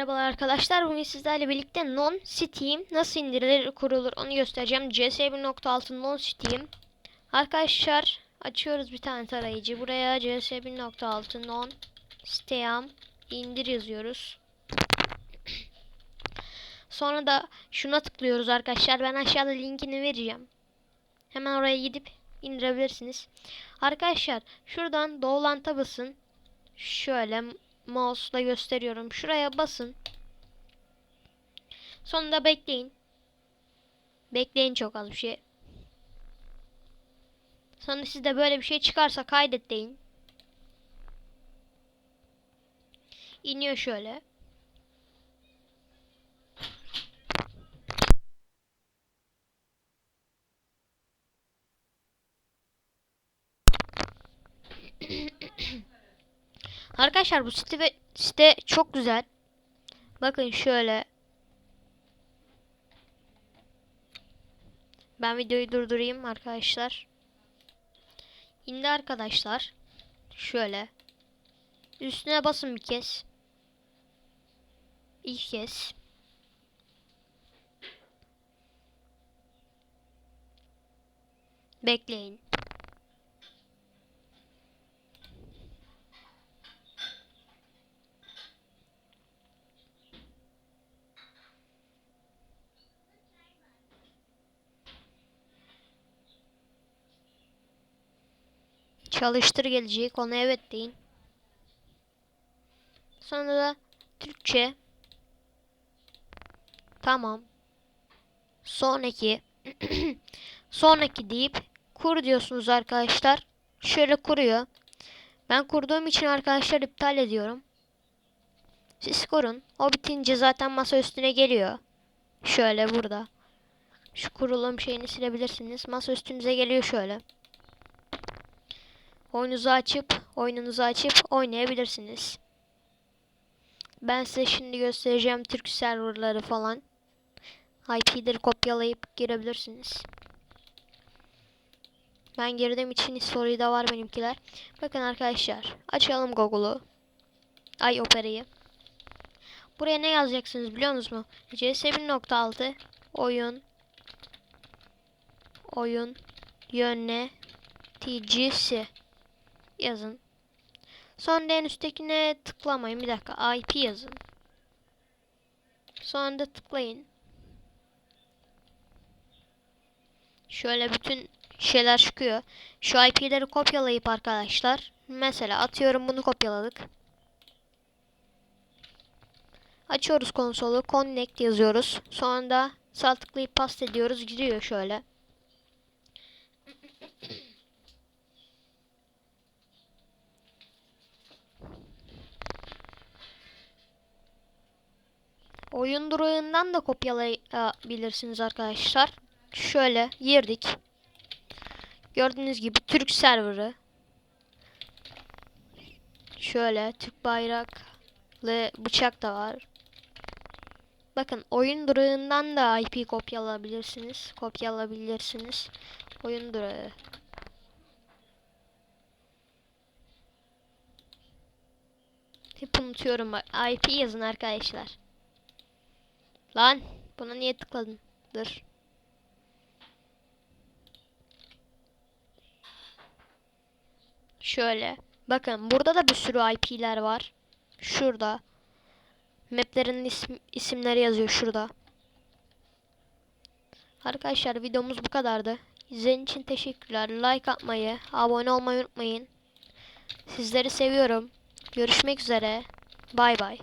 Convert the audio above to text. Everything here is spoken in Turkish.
Merhabalar arkadaşlar. Bugün sizlerle birlikte Non Steam nasıl indirilir, kurulur onu göstereceğim. CS 1.6 Non Steam. Arkadaşlar açıyoruz bir tane tarayıcı. Buraya CS 1.6 Non Steam indir yazıyoruz. Sonra da şuna tıklıyoruz arkadaşlar. Ben aşağıda linkini vereceğim. Hemen oraya gidip indirebilirsiniz. Arkadaşlar şuradan Doğulant'a basın. Şöyle mouse'la gösteriyorum. Şuraya basın. Sonra da bekleyin. Bekleyin çok az bir şey. Sonra sizde böyle bir şey çıkarsa kaydet deyin. İniyor şöyle. Arkadaşlar bu site, site çok güzel. Bakın şöyle. Ben videoyu durdurayım arkadaşlar. İndi arkadaşlar. Şöyle. Üstüne basın bir kez. İlk kez. Bekleyin. Çalıştır gelecek. Ona evet deyin. Sonra da Türkçe. Tamam. Sonraki. Sonraki deyip kur diyorsunuz arkadaşlar. Şöyle kuruyor. Ben kurduğum için arkadaşlar iptal ediyorum. Siz kurun. O bitince zaten masa üstüne geliyor. Şöyle burada. Şu kurulum şeyini silebilirsiniz. Masa üstünüze geliyor şöyle. Oyununuzu açıp, oyununuzu açıp oynayabilirsiniz. Ben size şimdi göstereceğim Türk serverları falan. IP'leri kopyalayıp girebilirsiniz. Ben girdiğim için story da var benimkiler. Bakın arkadaşlar, açalım Google'u. Ay Opera'yı. Buraya ne yazacaksınız biliyor musunuz? CS 1.6 oyun oyun yöneticisi yazın. Sonra en üsttekine tıklamayın. Bir dakika. IP yazın. Sonra da tıklayın. Şöyle bütün şeyler çıkıyor. Şu IP'leri kopyalayıp arkadaşlar. Mesela atıyorum bunu kopyaladık. Açıyoruz konsolu. Connect yazıyoruz. Sonra da sağ tıklayıp paste ediyoruz. Giriyor şöyle. Oyun durağından da kopyalayabilirsiniz arkadaşlar. Şöyle girdik. Gördüğünüz gibi Türk serverı. Şöyle Türk bayraklı bıçak da var. Bakın oyun durağından da IP kopyalayabilirsiniz. Kopyalayabilirsiniz. Oyun durağı. Hep unutuyorum bak. IP yazın arkadaşlar. Lan buna niye tıkladın? Dur. Şöyle. Bakın burada da bir sürü IP'ler var. Şurada. Maplerin isim, isimleri yazıyor şurada. Arkadaşlar videomuz bu kadardı. İzlediğiniz için teşekkürler. Like atmayı, abone olmayı unutmayın. Sizleri seviyorum. Görüşmek üzere. Bay bay.